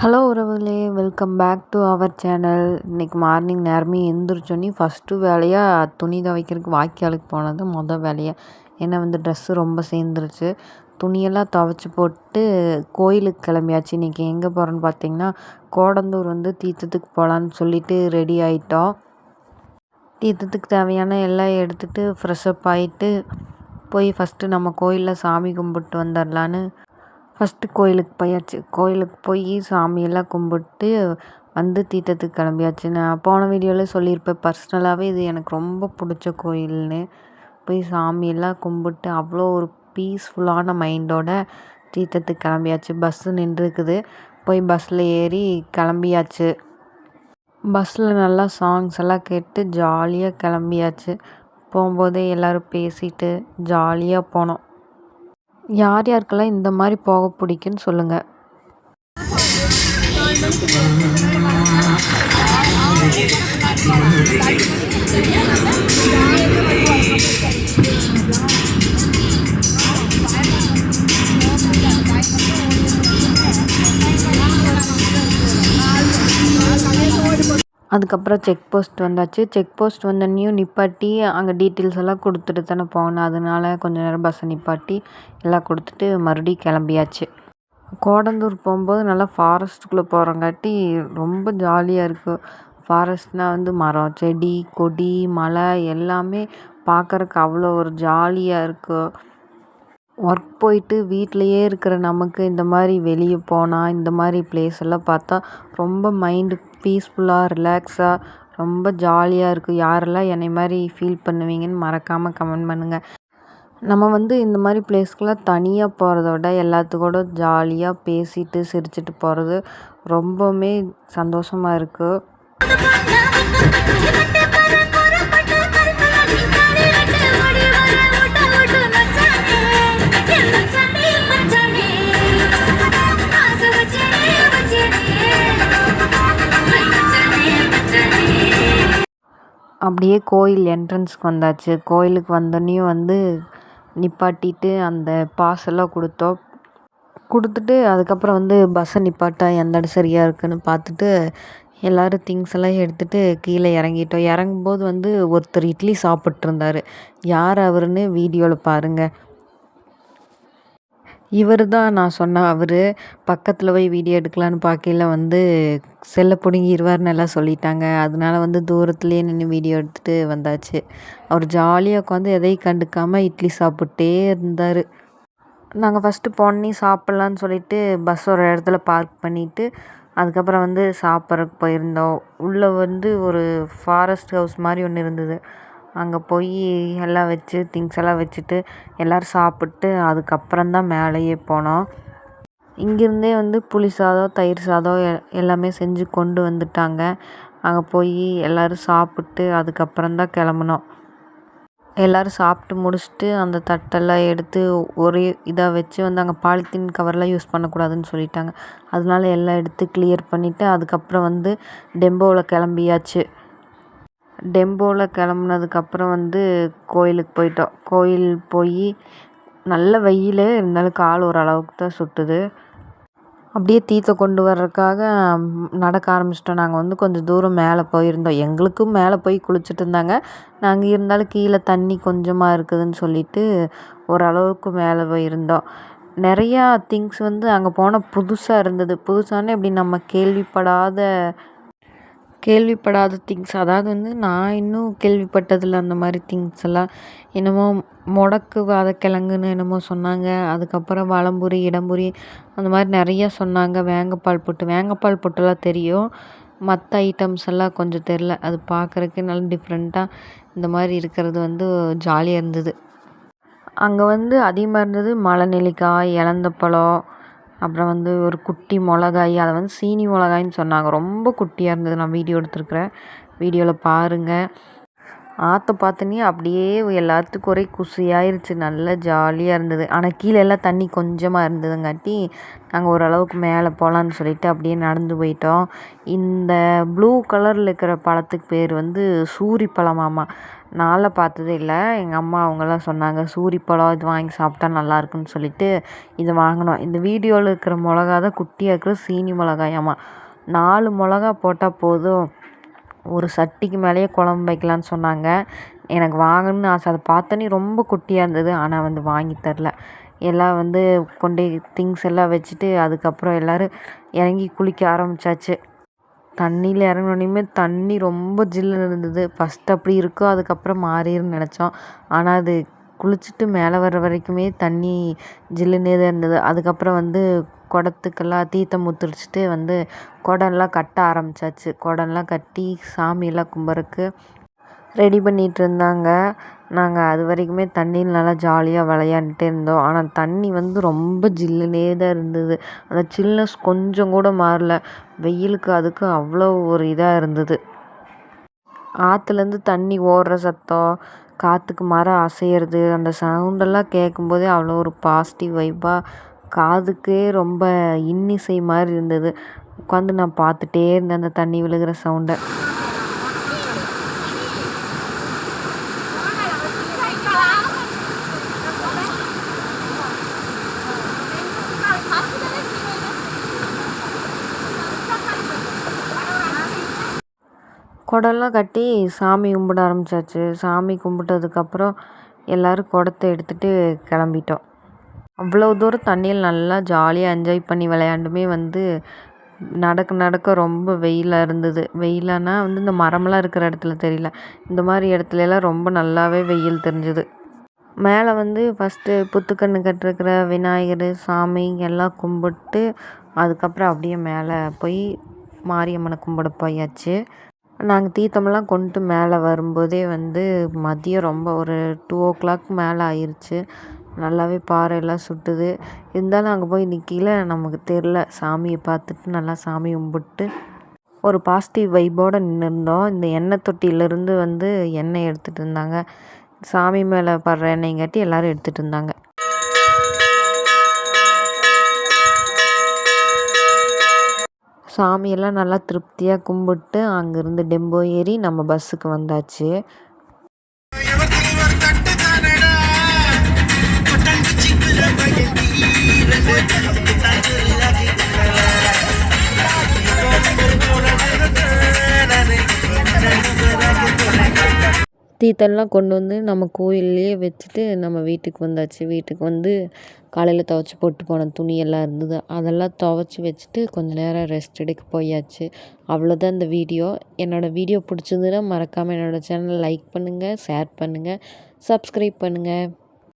Hello உறவுகளே welcome back to our channel இன்றைக்கி morning நேரமே எழுந்திரிச்சோன்னே ஃபஸ்ட்டு வேலையாக துணி துவைக்கிறதுக்கு வாய்க்காலுக்கு போனது மொதல் வேலையாக ஏன்னா வந்து ட்ரெஸ்ஸு ரொம்ப சேர்ந்துருச்சு. துணியெல்லாம் துவைச்சி போட்டு கோயிலுக்கு கிளம்பியாச்சு. இன்றைக்கி எங்கே போகிறோன்னு பார்த்தீங்கன்னா கோடந்தூர் வந்து தீர்த்தத்துக்கு போகலான்னு சொல்லிட்டு ரெடி ஆகிட்டோம் தீர்த்தத்துக்கு தேவையான எல்லாம் எடுத்துகிட்டு ஃப்ரெஷ்அப் ஆகிட்டு போய் ஃபஸ்ட்டு நம்ம கோயிலில் சாமி கும்பிட்டு வந்துடலான்னு ஃபஸ்ட்டு கோயிலுக்கு போயாச்சு. கோயிலுக்கு போய் சாமியெல்லாம் கும்பிட்டு வந்து தீர்த்தத்துக்கு கிளம்பியாச்சு நான் போன வீடியோவில் சொல்லியிருப்பேன். பர்சனலாகவே இது எனக்கு ரொம்ப பிடிச்ச கோயில்னு. போய் சாமியெல்லாம் கும்பிட்டு அவ்வளோ ஒரு பீஸ்ஃபுல்லான மைண்டோட தீர்த்தத்துக்கு கிளம்பியாச்சு. பஸ்ஸு நின்றுருக்குது போய் பஸ்ஸில் ஏறி கிளம்பியாச்சு. பஸ்ஸில் நல்லா சாங்ஸ் எல்லாம் கேட்டு ஜாலியாக கிளம்பியாச்சு. போகும்போதே எல்லோரும் பேசிட்டு ஜாலியாக போனோம். யார் யாருக்கெல்லாம் இந்த மாதிரி போக பிடிக்குன்னு சொல்லுங்கள் அதுக்கப்புறம் செக் போஸ்ட் வந்தாச்சு. செக் போஸ்ட் வந்தோடனையும் நிப்பாட்டி அங்கே டீட்டெயில்ஸ் எல்லாம் கொடுத்துட்டு தானே போகணும் அதனால கொஞ்ச நேரம் பஸ்ஸை நிப்பாட்டி எல்லாம் கொடுத்துட்டு மறுபடியும் கிளம்பியாச்சு. கோடந்தூர் போகும்போது நல்லா ஃபாரஸ்ட்டுக்குள்ளே போகிறங்காட்டி ரொம்ப ஜாலியாக இருக்கும் ஃபாரஸ்ட்னால் வந்து மரம் செடி கொடி மலை எல்லாமே பார்க்குறக்கு அவ்வளோ ஒரு ஜாலியாக இருக்கும் ஒர்க் போயிட்டு வீட்டிலையே இருக்கிற நமக்கு இந்த மாதிரி வெளியே போனால் இந்த மாதிரி பிளேஸ் எல்லாம் பார்த்தா ரொம்ப மைண்டு பீஸ்ஃபுல்லாக ரிலாக்ஸாக ரொம்ப ஜாலியாக இருக்கும் யாரெல்லாம் என்னை மாதிரி ஃபீல் பண்ணுவீங்கன்னு மறக்காமல் கமெண்ட் பண்ணுங்கள் நம்ம வந்து இந்த மாதிரி பிளேஸ்க்கெலாம் தனியாக போகிறத விட எல்லாத்துக்கூட ஜாலியாக பேசிட்டு சிரிச்சிட்டு போகிறது ரொம்பவுமே சந்தோஷமாக இருக்குது அப்படியே கோயில் என்ட்ரன்ஸ்க்கு வந்தாச்சு. கோயிலுக்கு வந்தோடனையும் வந்து நிப்பாட்டிட்டு அந்த பாசெல்லாம் கொடுத்தோம். கொடுத்துட்டு அதுக்கப்புறம் வந்து பஸ்ஸை நிப்பாட்ட எந்த இடம் சரியாக இருக்குன்னு பார்த்துட்டு எல்லோரும் திங்ஸ் எல்லாம் எடுத்துகிட்டு கீழே இறங்கிட்டோம். இறங்கும்போது வந்து ஒருத்தர் இட்லி சாப்பிட்ருந்தாரு யார் அவருன்னு வீடியோவில் பாருங்கள் இவர் தான் நான் சொன்ன அவர் பக்கத்தில் போய் வீடியோ எடுக்கலான்னு பார்க்கையில வந்து செல்லை பிடுங்கிருவாருன்னு எல்லாம் சொல்லிட்டாங்க. அதனால வந்து தூரத்துலேயே நின்று வீடியோ எடுத்துகிட்டு வந்தாச்சு. அவர் ஜாலியாக உட்காந்து எதையும் கண்டுக்காமல் இட்லி சாப்பிட்டே இருந்தார். நாங்கள் ஃபஸ்ட்டு போனே சாப்பிட்லான்னு சொல்லிட்டு பஸ் ஒரு இடத்துல பார்க் பண்ணிவிட்டு அதுக்கப்புறம் வந்து சாப்பிட்றதுக்கு போயிருந்தோம். உள்ளே வந்து ஒரு ஃபாரஸ்ட் ஹவுஸ் மாதிரி ஒன்று இருந்தது. அங்கே போய் எல்லாம் வச்சு திங்ஸ் எல்லாம் வச்சுட்டு எல்லோரும் சாப்பிட்டு அதுக்கப்புறம் தான் மேலேயே போனோம். இங்கேருந்தே வந்து புளி சாதம் தயிர் சாதம் எ எல்லாமே செஞ்சு கொண்டு வந்துட்டாங்க. அங்கே போய் எல்லோரும் சாப்பிட்டு அதுக்கப்புறம் தான் கிளம்புனோம். எல்லோரும் சாப்பிட்டு முடிச்சுட்டு அந்த தட்டெல்லாம் எடுத்து ஒரே இதாக வச்சு வந்து அங்கே பாலித்தீன் கவர்லாம் யூஸ் பண்ணக்கூடாதுன்னு சொல்லிட்டாங்க. அதனால எல்லாம் எடுத்து கிளியர் பண்ணிவிட்டு அதுக்கப்புறம் வந்து டெம்போவில் கிளம்பியாச்சு. டெம்போவில் கிளம்புனதுக்கப்புறம் வந்து கோயிலுக்கு போயிட்டோம். கோயில் போய் நல்ல வெயில் இருந்தாலும் கால் ஓரளவுக்கு தான் சுட்டுது. அப்படியே தீர்த்த கொண்டு வர்றதுக்காக நடக்க ஆரம்பிச்சிட்டோம். நாங்கள் வந்து கொஞ்சம் தூரம் மேலே போயிருந்தோம். எங்களுக்கும் மேலே போய் குளிச்சுட்டு இருந்தாங்க. நாங்கள் இருந்தாலும் கீழே தண்ணி கொஞ்சமாக இருக்குதுன்னு சொல்லிட்டு ஓரளவுக்கு மேலே போயிருந்தோம். நிறையா திங்ஸ் வந்து அங்கே போனால் புதுசாக இருந்தது. புதுசானே எப்படி நம்ம கேள்விப்படாத கேள்விப்படாத திங்ஸ் அதாவது வந்து நான் இன்னும் கேள்விப்பட்டதில்ல அந்த மாதிரி திங்ஸ் எல்லாம். என்னமோ முடக்கு வாதக்கிழங்குன்னு என்னமோ சொன்னாங்க. அதுக்கப்புறம் வலம்புரி இடம்புரி அந்த மாதிரி நிறையா சொன்னாங்க. வேங்கப்பால் புட்டு. வேங்கப்பால் போட்டெல்லாம் தெரியும். மற்ற ஐட்டம்ஸ் எல்லாம் கொஞ்சம் தெரில. அது பார்க்குறக்கே நல்லா டிஃப்ரெண்ட்டாக இந்த மாதிரி இருக்கிறது வந்து ஜாலியாக இருந்தது. அங்கே வந்து அதிகமாக இருந்தது மலை நெல்லிக்காய் இலந்தப்பழம் அப்புறம் வந்து ஒரு குட்டி மிளகாய் அதை வந்து சீனி மிளகாய்ன்னு சொன்னாங்க. ரொம்ப குட்டியாக இருந்தது. நான் வீடியோ எடுத்துருக்குறேன். வீடியோவில் பாருங்கள் ஆற்ற பார்த்தோன்னே அப்படியே எல்லாத்துக்கும் ஒரே குசியாயிருச்சு. நல்லா ஜாலியாக இருந்தது. ஆனால் கீழே எல்லாம் தண்ணி கொஞ்சமாக இருந்ததுங்காட்டி நாங்கள் ஓரளவுக்கு மேலே போகலான்னு சொல்லிட்டு அப்படியே நடந்து போயிட்டோம். இந்த ப்ளூ கலரில் இருக்கிற பழத்துக்கு பேர் வந்து சூரி பழமாமா நாளில் பார்த்ததே இல்லை. எங்கள் அம்மா அவங்கெல்லாம் சொன்னாங்க சூரி பழம் இது வாங்கி சாப்பிட்டா நல்லாயிருக்குன்னு சொல்லிட்டு இது வாங்கினோம். இந்த வீடியோவில் இருக்கிற மிளகா தான் குட்டியாக இருக்கிற சீனி மிளகாயாம்மா நாலு மிளகா போட்டால் போதும். ஒரு சட்டிக்கு மேலேயே குழம்பு வைக்கலான்னு சொன்னாங்க. எனக்கு வாங்கணும்னு ஆசை. அதை பார்த்தோன்னே ரொம்ப குட்டியாக இருந்தது. ஆனால் வந்து வாங்கி தரல. எல்லாம் வந்து கொண்டு திங்ஸ் எல்லாம் வச்சுட்டு அதுக்கப்புறம் எல்லோரும் இறங்கி குளிக்க ஆரம்பித்தாச்சு தண்ணியில் இறங்குனோனையுமே தண்ணி ரொம்ப ஜில்லுன்னு இருந்தது. ஃபஸ்ட்டு அப்படி இருக்கும் அதுக்கப்புறம் மாறிடும்னு நினச்சோம். ஆனால் அது குளிச்சுட்டு மேலே வர்ற வரைக்குமே தண்ணி ஜில்லுனே தான் இருந்தது. அதுக்கப்புறம் வந்து குடத்துக்கெல்லாம் தீர்த்தம் முத்துரிச்சிட்டு வந்து குடம்லாம் கட்ட ஆரம்பிச்சாச்சு. குடம்லாம் கட்டி சாமியெல்லாம் கும்பிட்றக்கு ரெடி பண்ணிகிட்டு இருந்தாங்க நாங்கள் அது வரைக்குமே தண்ணியில் நல்லா ஜாலியாக விளையாண்டுட்டே இருந்தோம். ஆனால் தண்ணி வந்து ரொம்ப ஜில்லுனே தான் இருந்தது. அந்த சில்னஸ் கொஞ்சம் கூட மாறல. வெயிலுக்கு அதுக்கு அவ்வளோ ஒரு இதாக இருந்தது. ஆற்றுலேருந்து தண்ணி ஓடுற சத்தம் காற்றுக்கு மரம் அசையிறது அந்த சவுண்டெல்லாம் கேட்கும்போதே அவ்வளோ ஒரு பாசிட்டிவ் வைப்பாக காதுக்கே ரொம்ப இன்னிசை மாதிரி இருந்தது. உட்காந்து நான் பார்த்துட்டே இருந்தேன் அந்த தண்ணி விழுகிற சவுண்டை குடம்லாம் கட்டி சாமி கும்பிட ஆரம்பிச்சாச்சு. சாமி கும்பிட்டதுக்கப்புறம் எல்லோரும் குடத்த எடுத்துகிட்டு கிளம்பிட்டோம். அவ்வளோ தூரம் தண்ணியில் நல்லா ஜாலியாக என்ஜாய் பண்ணி விளையாண்டுமே வந்து நடக்க நடக்க ரொம்ப வெயிலாக இருந்தது. வெயிலானா வந்து இந்த மரமெல்லாம் இருக்கிற இடத்துல தெரியல. இந்த மாதிரி இடத்துலலாம் ரொம்ப நல்லாவே வெயில் தெரிஞ்சுது. மேலே வந்து ஃபஸ்ட்டு புத்துக்கண்ணு கட்டிருக்கிற விநாயகர் சாமி எல்லாம் கும்பிட்டு அதுக்கப்புறம் அப்படியே மேலே போய் மாரியம்மனை கும்பிட போயாச்சு. நாங்கள் தீர்த்தமெல்லாம் கொண்டு மேலே வரும்போதே வந்து மதியம் ரொம்ப ஒரு டூ ஓ கிளாக் மேலே ஆயிடுச்சு நல்லாவே பாறையெல்லாம் சுட்டுது. இருந்தாலும் அங்கே போய் நிற்கையில நமக்கு தெரில சாமியை பார்த்துட்டு நல்லா சாமி கும்பிட்டு ஒரு பாசிட்டிவ் வைப்போடு நின்றுருந்தோம் இந்த எண்ணெய் தொட்டியிலேருந்து வந்து எண்ணெய் எடுத்துகிட்டு இருந்தாங்க. சாமி மேலே படுற எண்ணெய்ங்காட்டி எல்லோரும் எடுத்துகிட்டு இருந்தாங்க. சாமியெல்லாம் நல்லா திருப்தியாக கும்பிட்டு அங்கேருந்து டெம்போ ஏறி நம்ம பஸ்ஸுக்கு வந்தாச்சு. தீத்தெல்லாம் கொண்டு வந்து நம்ம கோயில்லையே வச்சுட்டு நம்ம வீட்டுக்கு வந்தாச்சு. வீட்டுக்கு வந்து காலையில் துவச்சி போட்டு போன துணியெல்லாம் இருந்தது. அதெல்லாம் துவச்சி வச்சுட்டு கொஞ்சம் நேரம் ரெஸ்ட் எடுக்க போயாச்சு. அவ்வளோதான் இந்த வீடியோ. என்னோடய வீடியோ பிடிச்சிருந்துன்னா மறக்காமல் என்னோடய சேனலை லைக் பண்ணுங்கள் ஷேர் பண்ணுங்கள் சப்ஸ்கிரைப் பண்ணுங்கள்